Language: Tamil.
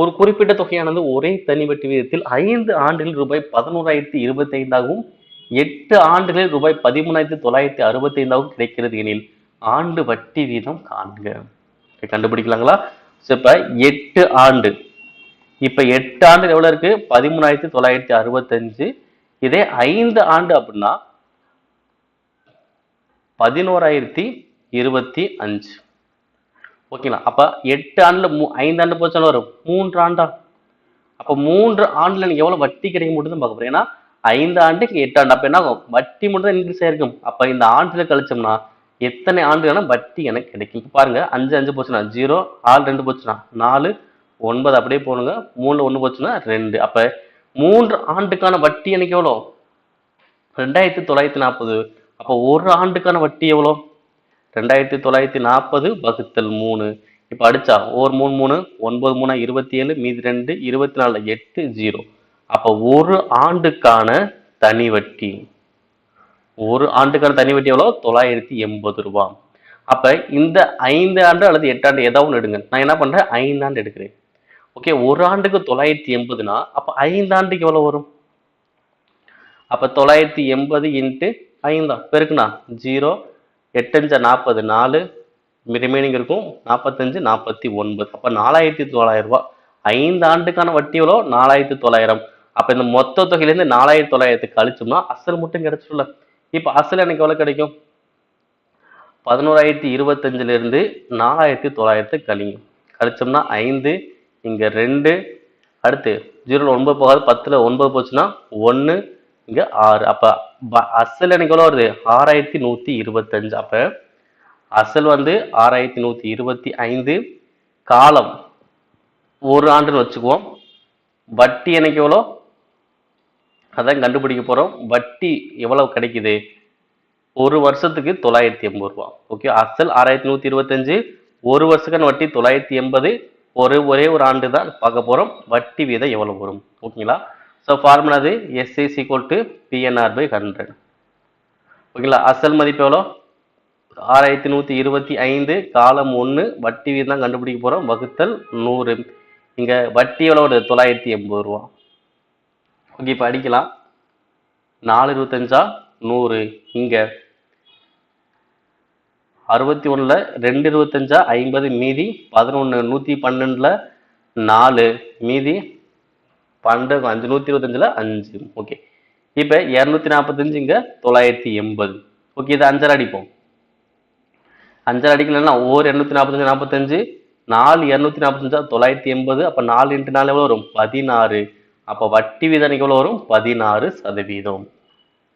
ஒரு குறிப்பிட்ட தொகையானது ஒரே தனி வட்டி விகிதத்தில் ஐந்து ஆண்டுகளில் ரூபாய் பதினோராயிரத்தி இருபத்தி ஐந்தாகவும் எட்டு ஆண்டுகளில் ரூபாய் பதிமூணாயிரத்தி தொள்ளாயிரத்தி அறுபத்தி ஐந்தாகவும் கிடைக்கிறது எனில் ஆண்டு வட்டி வீதம் காண்க. கண்டுபிடிக்கலாங்களா? ஸோ இப்போ எட்டு ஆண்டு. இப்போ எட்டு ஆண்டு எவ்வளோ இருக்கு? பதிமூணாயிரத்தி தொள்ளாயிரத்தி அறுபத்தஞ்சு. இதே ஐந்து ஆண்டு அப்படின்னா பதினோராயிரத்தி இருபத்தி அஞ்சு. ஓகேங்களா? அப்போ எட்டு ஆண்டில் மூ ஐந்து ஆண்டு போச்சாலும் வரும். மூன்று ஆண்டா. அப்போ மூன்று ஆண்டில் எனக்கு எவ்வளோ வட்டி கிடைக்க மட்டும் பார்க்க போகிறோம் ஏன்னா ஐந்து ஆண்டுக்கு எட்டு ஆண்டு. அப்போ என்ன ஆகும்? வட்டி மட்டும் தான் இன்க்ரீஸ் ஆயிருக்கும். அப்போ இந்த ஆண்டில் கழிச்சோம்னா எத்தனை ஆண்டுகள்னா வட்டி எனக்கு கிடைக்கும். பாருங்க அஞ்சு அஞ்சு போச்சுன்னா ஜீரோ ஆறு ரெண்டு போச்சுன்னா நாலு ஒன்பது அப்படியே போனுங்க மூணில் ஒன்று போச்சுன்னா ரெண்டு. அப்போ மூன்று ஆண்டுக்கான வட்டி எனக்கு எவ்வளோ? ரெண்டாயிரத்தி தொள்ளாயிரத்தி நாற்பது. அப்போ ஒரு ஆண்டுக்கான வட்டி எவ்வளோ? ரெண்டாயிரத்தி தொள்ளாயிரத்தி நாற்பது வகுத்தல் மூணு. இப்போ அடிச்சா ஒரு மூணு மூணு ஒன்பது மூணு இருபத்தி ஏழு மீதி ரெண்டு இருபத்தி நாலு எட்டு ஜீரோ. அப்போ ஒரு ஆண்டுக்கான தனி வட்டி. ஒரு ஆண்டுக்கான தனி வட்டி எவ்வளோ தொள்ளாயிரத்தி எண்பது ரூபா. அப்போ இந்த ஐந்து ஆண்டு அல்லது எட்டு ஆண்டு ஏதாவது ஒன்று எடுங்க. நான் என்ன பண்ணுறேன் ஐந்து ஆண்டு எடுக்கிறேன். ஓகே ஒரு ஆண்டுக்கு தொள்ளாயிரத்தி எண்பதுனா அப்போ ஐந்து ஆண்டுக்கு வரும்? அப்போ தொள்ளாயிரத்தி எண்பது இன்ட்டு ஐந்தா பெருக்குண்ணா ஜீரோ. எட்டஞ்சா நாற்பது நாலு. ரிமைனிங் இருக்கும். நாற்பத்தஞ்சு நாற்பத்தி ஒன்பது. அப்போ நாலாயிரத்தி தொள்ளாயிரம் ரூபா ஐந்து ஆண்டுக்கான வட்டி எவ்வளோ? நாலாயிரத்தி தொள்ளாயிரம். அப்போ இந்த மொத்த தொகையிலேருந்து நாலாயிரத்தி தொள்ளாயிரத்து கழிச்சோம்னா அசல் மட்டும் கிடச்சிடல இப்போ அசல் எனக்கு எவ்வளோ கிடைக்கும்? பதினோராயிரத்தி இருபத்தஞ்சிலேருந்து நாலாயிரத்தி தொள்ளாயிரத்து கழிங்க கழிச்சோம்னா ஐந்து இங்கே ரெண்டு அடுத்து ஜீரோவில் ஒன்பது போகாது பத்தில் ஒன்பது போச்சுன்னா ஒன்று இங்க ஆறு. அப்ப ப- அசல் எனக்கு எவ்வளவு வருது. ஆறாயிரத்தி நூத்தி இருபத்தஞ்சு. அப்ப அசல் வந்து ஆறாயிரத்தி நூத்தி இருபத்தி ஐந்து. காலம் ஒரு ஆண்டுன்னு வச்சுக்குவோம். வட்டி எனக்கு எவ்வளோ? அதான் கண்டுபிடிக்க போறோம். வட்டி எவ்வளவு கிடைக்குது? ஒரு வருஷத்துக்கு தொள்ளாயிரத்தி எண்பது ரூபா. ஓகே அசல் ஆறாயிரத்தி நூத்தி இருபத்தஞ்சு. ஒரு வருஷத்துக்கான வட்டி தொள்ளாயிரத்தி எண்பது. ஒரு ஒரே ஒரு ஆண்டு தான் பார்க்க போறோம். வட்டி வீதம் எவ்வளவு வரும்? ஓகேங்களா? ஸோ ஃபார்முலா அது S I is equal to PNR by hundred ஓகேங்களா அசல் மதிப்பு எவ்வளோ? ஆறாயிரத்தி நூற்றி இருபத்தி ஐந்து காலம் ஒன்று வட்டி வீதம் கண்டுபிடிக்க போகிறோம் வகுத்தல் நூறு. இங்கே வட்டி எவ்வளோ வருது? தொள்ளாயிரத்தி எண்பது ரூபா. ஓகே இப்போ அடிக்கலாம். நாலு இருபத்தஞ்சா நூறு. இங்கே அறுபத்தி ஒன்றில் ரெண்டு இருபத்தஞ்சா ஐம்பது. மீதி பதினொன்று நூற்றி பன்னெண்டில் நாலு. மீதி பன்னெண்டு அஞ்சு நூத்தி இருபத்தஞ்சுல அஞ்சு. ஓகே இப்போ இரநூத்தி நாற்பத்தஞ்சு இங்க தொள்ளாயிரத்தி எண்பது. ஓகே இது அஞ்சரை அடிப்போம். அஞ்சரை அடிக்கலன்னா ஒவ்வொரு இரநூத்தி நாற்பத்தஞ்சு நாற்பத்தஞ்சு நாலு இரநூத்தி நாற்பத்தஞ்சா தொள்ளாயிரத்தி எண்பது. அப்ப நாலு இன்ட்டு நாலு எவ்வளவு வரும்? பதினாறு. அப்ப வட்டி வீதம் எவ்வளவு வரும்? பதினாறு சதவீதம்.